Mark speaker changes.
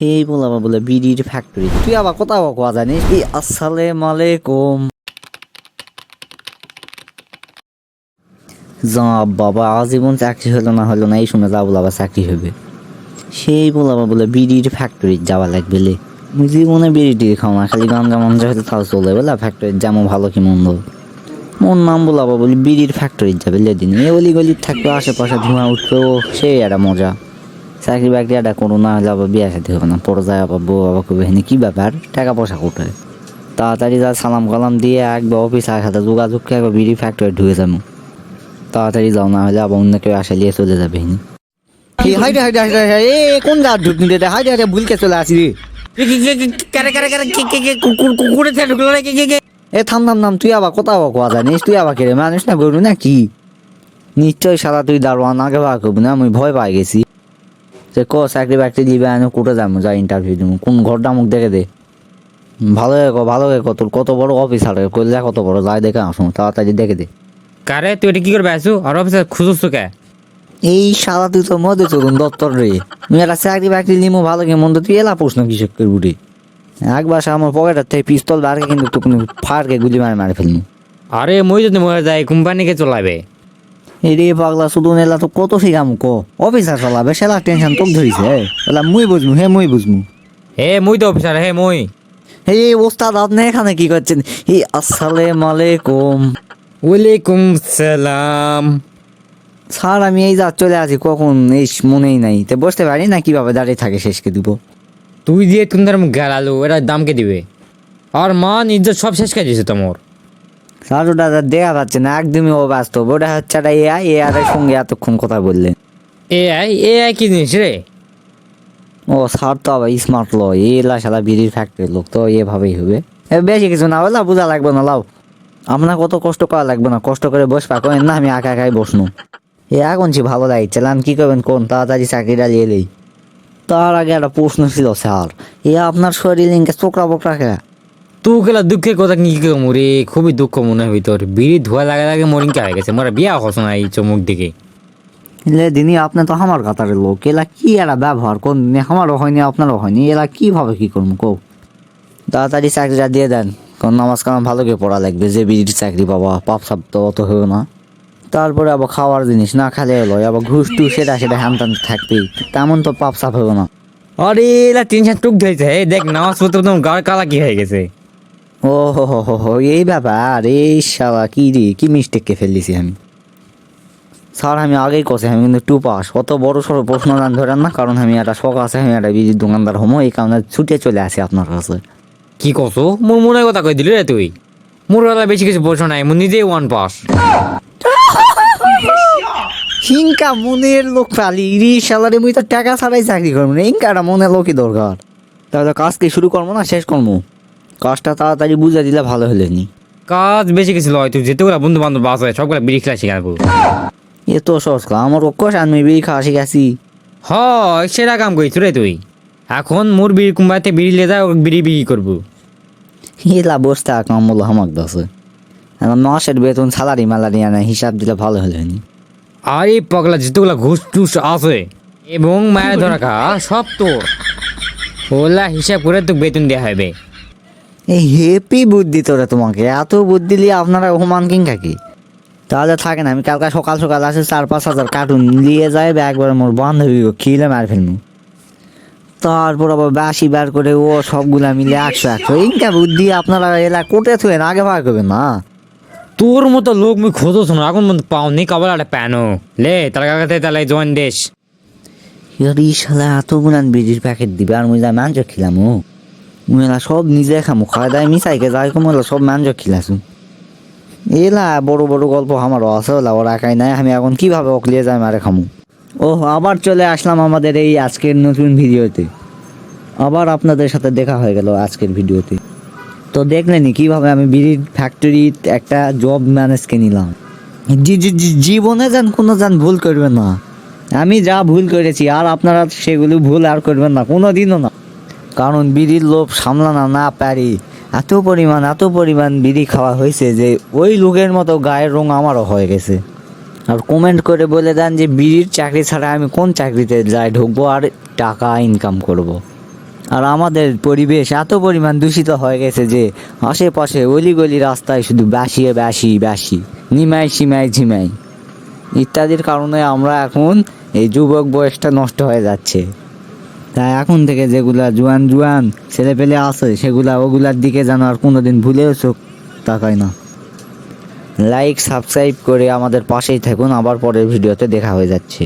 Speaker 1: এই বলাবা বলে বিড়ির ফ্যাক্টরি তুই আবার কোথাও কোয়া জানিস? এই আসসালাম আলাইকুম। যা বাবা, আজীবন চাকরি হলো না হলো না, এই শুনে যা বলাবা চাকরি হবে। সেই বলাবা বলে বিড়ির ফ্যাক্টরি যাওয়া লাগবে লে। জীবনে বিড়ি টিড়ি খাও না, খালি গাঞ্জা মঞ্জা হলে তাও চলে, বলে ফ্যাক্টরি যেমন ভালো কি মন্দ? মোর নাম বলাবা বলি বিড়ির ফ্যাক্টরি যাবে লেদিন এ অলি গলি থাকবে, আশেপাশে ধোঁয়া উঠবে, ও সেই একটা মজা। চাকরি বাকরি একটা কোনো না হলে আবার বিয়ে সাথে হবে না। পরে যায় আবার বউ আবার কবে হেনি কি ব্যাপার? টাকা পয়সা কোথায়? তাড়াতাড়ি যা সালাম কালাম দিয়ে একবার অফিস আর সাথে যোগাযোগ করে একবার বিড়ি ফ্যাক্টরি ঢুকে যাব। তাড়াতাড়ি যাও না হলে আবার অন্য কেউ আসে নিয়ে চলে যাবে হেনি। কি হাইটে হাইটে হাইটে এ কোন গা ঢুকনি দে হাইটে হাইটে ভুলকে চলে আসি রে।
Speaker 2: কারে কারে কারে কে কে কে কুকুর কুকুরে থেকে ঢুকলো রে কে কে কে?
Speaker 1: এ থাম থাম থাম তুই আবার কোথাও কোয়া জানিস তুই আবার কেড়ে মানুষ না গরু না কি? নিশ্চয় সারা তুই দারোয়ান আগে বা করবি না আমি ভয় পাই গেছি। সে ক চাকরি বাকরি দিবে আমি কোটে যাম যা ইন্টারভিউ দিব কোন ঘরটা মুখ দেখে দে। ভালো কো ভালো কো তোর কত বড় অফিসার কইলে কত বড় যাই দেখে আসুন তাড়াতাড়ি দেখে দে।
Speaker 2: কারে তুই এটা কি করবে আসু আর অফিসে খুঁজছ কে?
Speaker 1: এই সারা তুই তো মধ্যে চলুন দপ্তর রে। একটা চাকরি বাকরি নিমো ভালো কি মন্দ তুই এলা প্রশ্ন কৃষক করবি একবার সে আমার পকেটের থেকে পিস্তল বারকে কিন্তু তুই কোনো ফাড়কে গুলি মারে মারে ফেলব
Speaker 2: আরে মই যদি মরে যাই কোম্পানিকে চলাবে
Speaker 1: রে পাগলা শুধু নেলা তো কত শিখাম ক? অফিসার চালাবে সেলা টেনশন তোক ধরিছে এলা মুই বুঝমু হে মুই বুঝমু।
Speaker 2: হে মুই তো অফিসার হে মুই।
Speaker 1: হে ওস্তাদ আপনি এখানে কি করছেন? হে আসসালাম আলাইকুম।
Speaker 2: ওয়ালাইকুম সালাম।
Speaker 1: স্যার আমি এই যা চলে আসি কখন? এই মনেই নাই। তো বসতে পারি না কীভাবে দাঁড়িয়ে থাকে শেষকে দিব?
Speaker 2: তুই দিয়ে তোমাদের গেলালো এরা দামকে দিবে? আর মান ইজ্জত সব শেষ করে দিয়েছে তোমার
Speaker 1: স্যার ওটা দেখা যাচ্ছে না একদমই ব্যস্ত ওটা হচ্ছে একটা এ আই এ আর সঙ্গে এতক্ষণ কথা বললেন।
Speaker 2: এ আই এ আই কি জিনিস রে?
Speaker 1: ও স্যার তো আবার স্মার্ট ল এ সালা বিড়ির ফ্যাক্টরির লোক তো এভাবেই হবে। বেশি কিছু না হলে বোঝা লাগবে না লাও। আপনার কত কষ্ট করা লাগবে না কষ্ট করে বস পাকেন না আমি একা একাই বসনু। এ এখন সে ভালো লাগছে লান কি করবেন কোন তাড়াতাড়ি চাকরিটা নিয়ে এলেই তার আগে একটা প্রশ্ন ছিল স্যার। এ আপনার শরীর ইনকে চোকরা বকরা
Speaker 2: গেলা দুঃখের কথা কি কম রে খুবই দুঃখ মনে হয় তোর বিড়ি ধোয়া লাগা লাগে মরিং হয়ে গেছে মোরা বিয়া হস না এই চমুক দিকে
Speaker 1: এলে দিনই আপনি তো আমার কাতারের লোক এলা কি এরা ব্যবহার কোন আমারও হয়নি আপনারও হয়নি এলা কীভাবে কি করব কো তাড়াতাড়ি চাকরিটা দিয়ে দেন কোন নামাজ কালাম ভালো করে পড়া লাগবে যে বিড়ির চাকরি বাবা পাপ সাপ তো অত হবে না তারপরে আবার খাওয়ার জিনিস না খালে এলো আবার ঘুষ টুস সেটা সেটা হ্যান থাকবেই তেমন তো পাপ সাপ হবে না
Speaker 2: আরে এলা টেনশন টুক ধরেছে হে দেখ নামাজ পত্র তোমার গার কালা কি হয়ে গেছে
Speaker 1: ও হো হো হো হো এই ব্যাপার এই শালা কি রে কি মিস্টেককে ফেললিছি আমি? স্যার আমি আগেই কষে আমি কিন্তু টু পাস অত বড় সড়ো প্রশ্ন দান ধরেন না কারণ আমি একটা শখ আছে আমি একটা বিজির দোকানদার হমো এই কারণে ছুটে চলে আসি আপনার কাছে।
Speaker 2: কি কস? মোর মনে কথা কই দিলি রে তুই? মোর বেলা বেশি কিছু প্রশ্ন নাই মোর নিজেই ওয়ান পাস
Speaker 1: হিংকা মনের লোক পালি রি শালারে মুই তো টাকা ছাড়াই চাকরি করব না হিংকাটা মনের লোকই দরকার। তাহলে কাজ কি শুরু করব না শেষ করব? কাজটা তাড়াতাড়ি বুঝে দিলে ভালো হলে নি
Speaker 2: কাজ বেশি কিছু লয় তুই যেতেগুলা বন্ধু বান্ধব বাস আছে সবগুলা বিড়ি খেলা শিখাবো
Speaker 1: এ তো সহজ কাজ। আমার অক্ষস আমি বিড়ি খাওয়া শিখেছি
Speaker 2: হয় সেটা কাম করিস রে তুই। এখন মোর বিড়ি কুম্বাইতে বিড়ি লে যা বিড়ি বিক্রি করব।
Speaker 1: এলা বসতে কাম বলো হামাক দাসে মাসের বেতন স্যালারি মালারি আনে হিসাব দিলে ভালো হলে নি
Speaker 2: আর এই পগলা যেতেগুলা ঘুষ টুস আছে এবং মায়ের ধরা খা সব তোর। ওলা হিসাব করে তোকে বেতন দেওয়া হবে।
Speaker 1: এই হেপি বুদ্ধি তোরা তোমাকে। এত বুদ্ধি নিয়ে আপনারা হুমান কিং থাকি তাহলে থাকে না আমি কালকে সকাল সকাল আসে চার পাঁচ হাজার কার্টুন নিয়ে যাই একবার মোর বান্ধবী খিলে মার ফেলব তারপর আবার বাসি বার করে ও সবগুলা মিলে একশো একশো। ইনকা বুদ্ধি আপনারা এলা কোটে থুয়েন আগে বার করবেন না।
Speaker 2: তোর মতো লোক মুই খোঁজো শোনো এখন মতো পাওনি কাবল একটা প্যানো। লে তার কাছে তাহলে জয়েন দেশ।
Speaker 1: ইয়ারি শালা এত বিড়ির প্যাকেট দিবে আর মুই যা মাঞ্জ খিলাম। ও মুলা সব নিজে খামু খাওয়া দায় মিশাইকে যাই কমলা, সব মাঞ্জ খিলাসু এলা বড় বড় গল্প আমারও আছে, ওলা ওরা একাই নাই, আমি এখন কীভাবে অকলিয়ে যাই মারে খামু। ও আবার চলে আসলাম আমাদের এই আজকের নতুন ভিডিওতে। আবার আপনাদের সাথে দেখা হয়ে গেল আজকের ভিডিওতে। তো দেখলেনি কীভাবে আমি বিড়ির ফ্যাক্টরির একটা জব ম্যানেজকে নিলাম। জি জি জীবনে যান কোনো যান ভুল করবেন না। আমি যা ভুল করেছি, আর আপনারা সেগুলো ভুল আর করবেন না কোনো দিনও না। কারণ বিড়ির লোভ সামলানো না পারি। এত পরিমাণ এত পরিমাণ বিড়ি খাওয়া হয়েছে যে ওই লোকের মতো গায়ের রং আমারও হয়ে গেছে। আর কমেন্ট করে বলে দেন যে বিড়ির চাকরি ছাড়া আমি কোন চাকরিতে যাই ঢুকবো আর টাকা ইনকাম করব। আর আমাদের পরিবেশ এত পরিমাণ দূষিত হয়ে গেছে যে আশেপাশে অলিগলি রাস্তায় শুধু ব্যাসিয়ে ব্যাসি ব্যাসি নিমাই সিমাই ঝিমাই। ইত্যাদির কারণে আমরা এখন এই যুবক বয়সটা নষ্ট হয়ে যাচ্ছে। তাই এখন থেকে যেগুলা জুয়ান জুয়ান ছেলে পেলে আছে, সেগুলা ওগুলার দিকে যেন আর কোনোদিন ভুলেও চোখ তাকায় না। লাইক সাবস্ক্রাইব করে আমাদের পাশেই থাকুন, আবার পরের ভিডিওতে দেখা হয়ে যাচ্ছে।